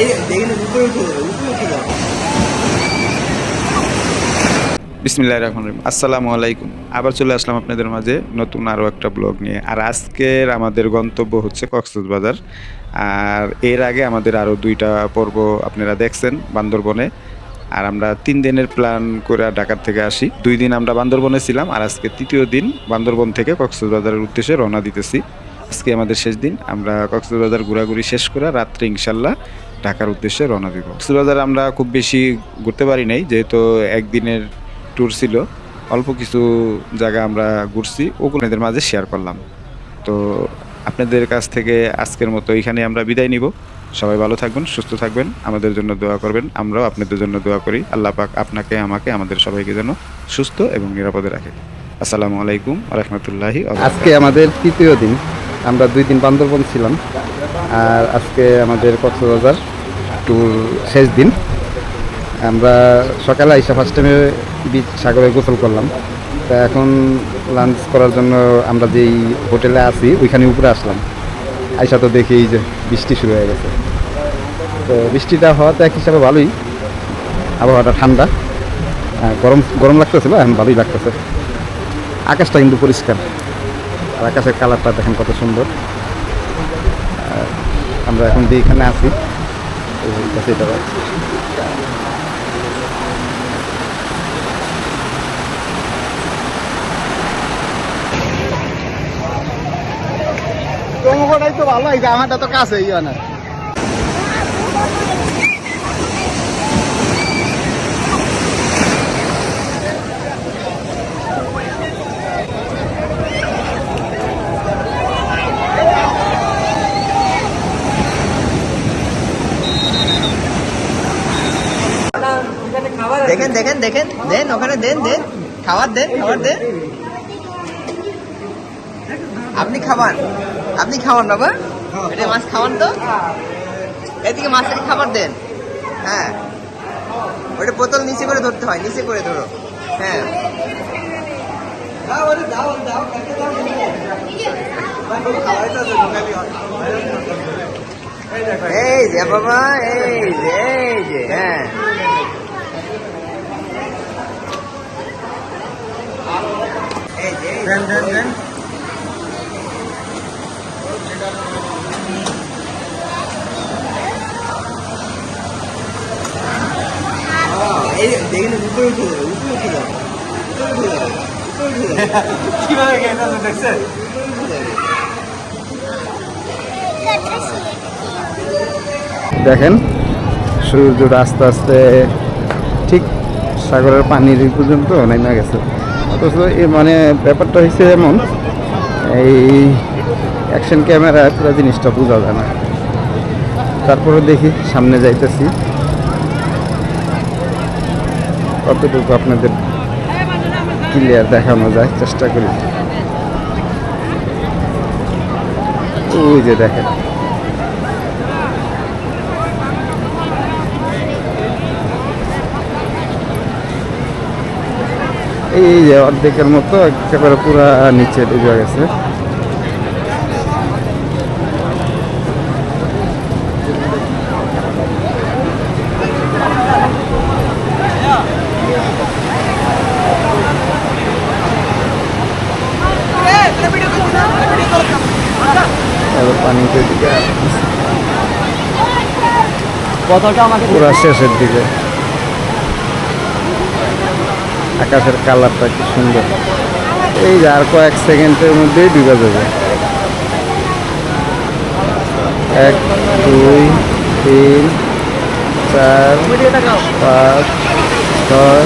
উপরে রহমান রহিম। আসসালামু আলাইকুম আবার চলে আসলাম আপনাদের মাঝে নতুন আরও একটা ব্লগ নিয়ে। আর আজকের আমাদের গন্তব্য হচ্ছে কক্সবাজার। আর এর আগে আমাদের আরও দুইটা পর্ব আপনারা দেখছেন বান্দরবনে। আর আমরা তিন দিনের প্ল্যান করে ঢাকার থেকে আসি। দুই দিন আমরা বান্দরবনে ছিলাম আর আজকে তৃতীয় দিন বান্দরবন থেকে কক্সবাজারের উদ্দেশ্যে রওনা দিতেছি। আজকে আমাদের শেষ দিন। আমরা কক্সবাজার ঘোরাঘুরি শেষ করে রাত্রে ইনশাল্লাহ ঢাকার উদ্দেশ্যে রওনা দিব। কক্সবাজার আমরা খুব বেশি ঘুরতে পারি নাই, যেহেতু একদিনের ট্যুর ছিল। অল্প কিছু জায়গা আমরা ঘুরছি ওগুলো আপনাদের মাঝে শেয়ার করলাম। তো আপনাদের কাছ থেকে আজকের মতো এখানে আমরা বিদায় নিব। সবাই ভালো থাকবেন, সুস্থ থাকবেন, আমাদের জন্য দোয়া করবেন। আমরাও আপনাদের জন্য দোয়া করি। আল্লাহ পাক আপনাকে, আমাকে, আমাদের সবাইকে যেন সুস্থ এবং নিরাপদে রাখে। আসসালামু আলাইকুম রহমতুল্লাহি আজকে আমাদের তৃতীয় দিন। আমরা দুই দিন বান্দরবন ছিলাম। আর আজকে আমাদের কক্সবাজার ট্যুর শেষ দিন। আমরা সকালে আইসা ফার্স্ট টাইমে বিচ সাগরে গোসল করলাম। তা এখন লাঞ্চ করার জন্য আমরা যেই হোটেলে আছি, ওইখানে উপরে আসলাম। আইসা তো দেখি এই যে বৃষ্টি শুরু হয়ে গেছে। তো বৃষ্টিটা হওয়াতে এক হিসাবে ভালোই। আবহাওয়াটা ঠান্ডা। গরম গরম লাগতেছিল, এখন ভালোই লাগতেছে। আকাশটা কিন্তু পরিষ্কার। আর আকাশের কালারটা দেখেন কত সুন্দর। আমরা এখন যে এখানে আছি সেটা। তো ভালো হয়েছে আমারটা তো কাছে ইয়ে না দেখেন দেখেন দেখেন। দেন ওখানে দেন দেন। খাবার দেন খাবার দেন। আপনি খাবার। আপনি খাওয়ান বাবা। এটা মাছ খাওয়ান তো। এদিকে মাছের খাবার দেন। হ্যাঁ। ওটা বোতল নিচে করে ধরতে হয় নিচে করে ধরো। হ্যাঁ। এই যে বাবা এই যে এই যে হ্যাঁ এই যে দেন দেন দেন। দেখেন উপরে উঠে যাবে উপরে উঠে যাবে উপরে উঠে যাবে উপরে উঠে যাবে। কীভাবে দেখছেন? দেখেন সূর্যটা আস্তে আস্তে ঠিক সাগরের পানির পর্যন্ত নেমে গেছে। এই মানে ব্যাপারটা হয়েছে এমন, এই অ্যাকশন ক্যামেরায় পুরো জিনিসটা বোঝা যায় না। তারপরে দেখি, সামনে যাইতেছি। কতটুকু আপনাদের ক্লিয়ার দেখানো যায়, চেষ্টা করি। ওই যে দেখেন। এই যে অর্ধেকের মতো একেবারে পুরা নিচে ডুবে গেছে। এবার পানিতে দিকে। পুরা শেষের দিকে। আকাশের কালারটা কি সুন্দর। এই যে আর কয়েক সেকেন্ডের মধ্যেই ডুবে যাবে। এক, দুই, তিন, চার, পাঁচ, ছয়